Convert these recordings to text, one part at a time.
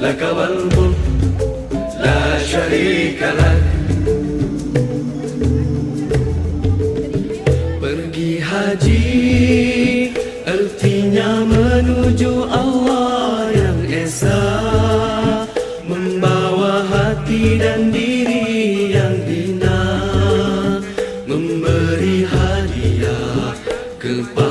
لك والملك لا شريك لك Pergi haji Artinya menuju Allah yang Esa Membawa hati dan diri yang hina Memberi hadiah kepada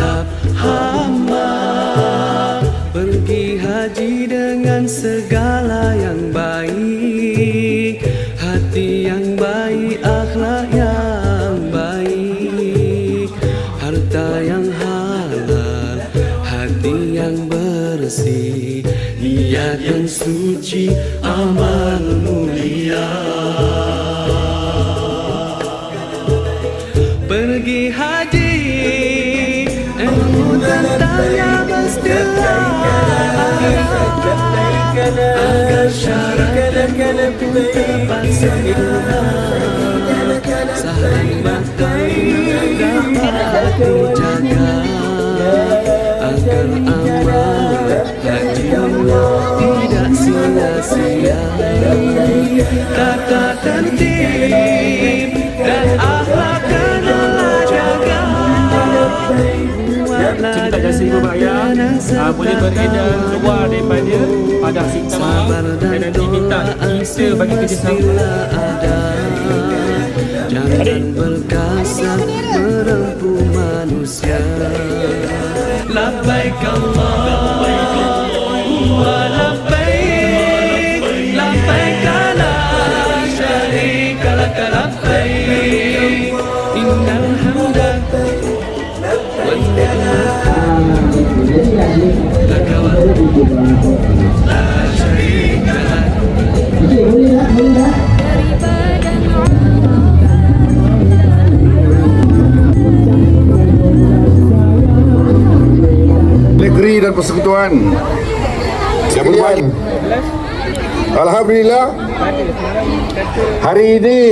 Setiap hamba Pergi haji dengan segala yang baik. Hati yang baik, akhlak yang baik. Harta yang halal, hati yang bersih. Niat yang suci, amal mulia. Pergi haji tentangnya mestilah Agar syarat pun tepat sempurna Sahabat dapat dijaga Agar amal haji tidak sia-sia Tata tertib Cerita jasa ibu bayar uh, boleh beredar keluar daripada pada Sabar dan nanti minta kita bagi kerjasama. ada. Jangan berkasar merempu manusia. Labbaik Allahumma labbaik Labbaik la syarika laka labbaik. Innal hamda wal negeri dan persekutuan sekalian. Alhamdulillah hari ini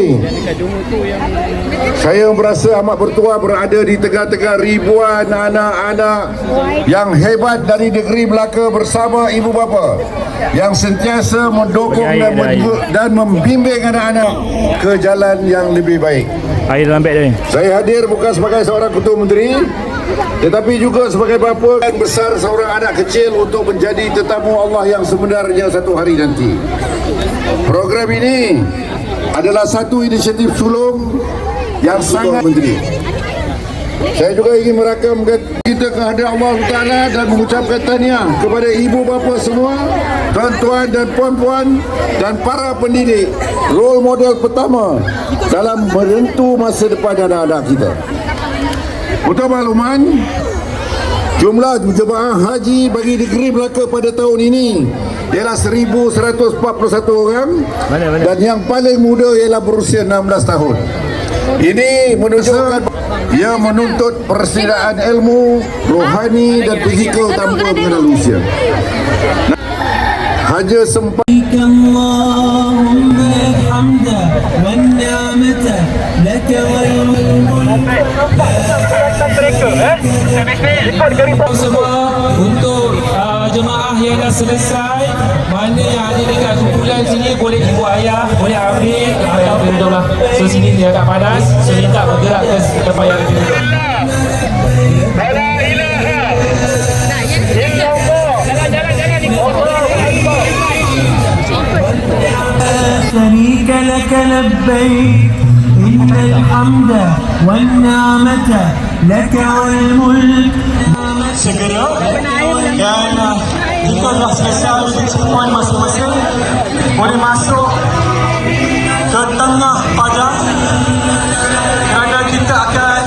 saya merasa amat bertuah berada di tengah-tengah ribuan anak-anak yang hebat dari negeri Melaka bersama ibu bapa yang sentiasa mendukung dan, dan membimbing anak-anak ke jalan yang lebih baik. Air dalam beg ni Saya hadir bukan sebagai seorang ketua menteri tetapi juga sebagai bapa dan besar seorang anak kecil untuk menjadi tetamu Allah yang sebenarnya satu hari nanti. Program ini adalah satu inisiatif sulung yang sangat menteri. Saya juga ingin merakamkan kita kehadiran Allah Taala dan mengucapkan tahniah kepada ibu bapa semua, tuan-tuan dan puan-puan dan para pendidik, role model pertama dalam menentu masa depan anak-anak kita. Untuk makluman, jumlah jemaah haji bagi negeri Melaka pada tahun ini ialah 1141 orang Mana, mana? dan yang paling muda ialah berusia 16 tahun. Ini menunjukkan yang menuntut persediaan ilmu, rohani dan fizikal tanpa mengenal usia. Haja sempat. Allahumma hamda wa ni'mata laka untuk uh, jemaah yang dah selesai mana yang ada dekat kumpulan sini boleh ibu ayah boleh ambil atau duduklah so sini dia agak panas so minta bergerak ke tempat yang lebih duduk شريك لك لبيك إن الحمد والنعمة لك والملك segera dan Jika dah selesai checkpoint masing-masing Boleh masuk ke tengah padang Kerana kita akan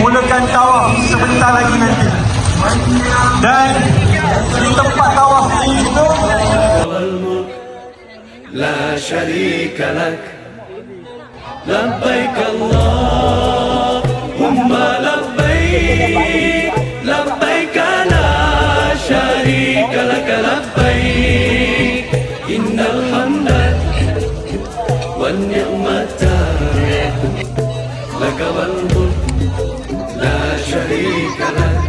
mulakan tawaf sebentar lagi nanti Dan di tempat tawaf ini juga لا شريك لك لبيك اللهم نعمتك لك ملك لا شريك لك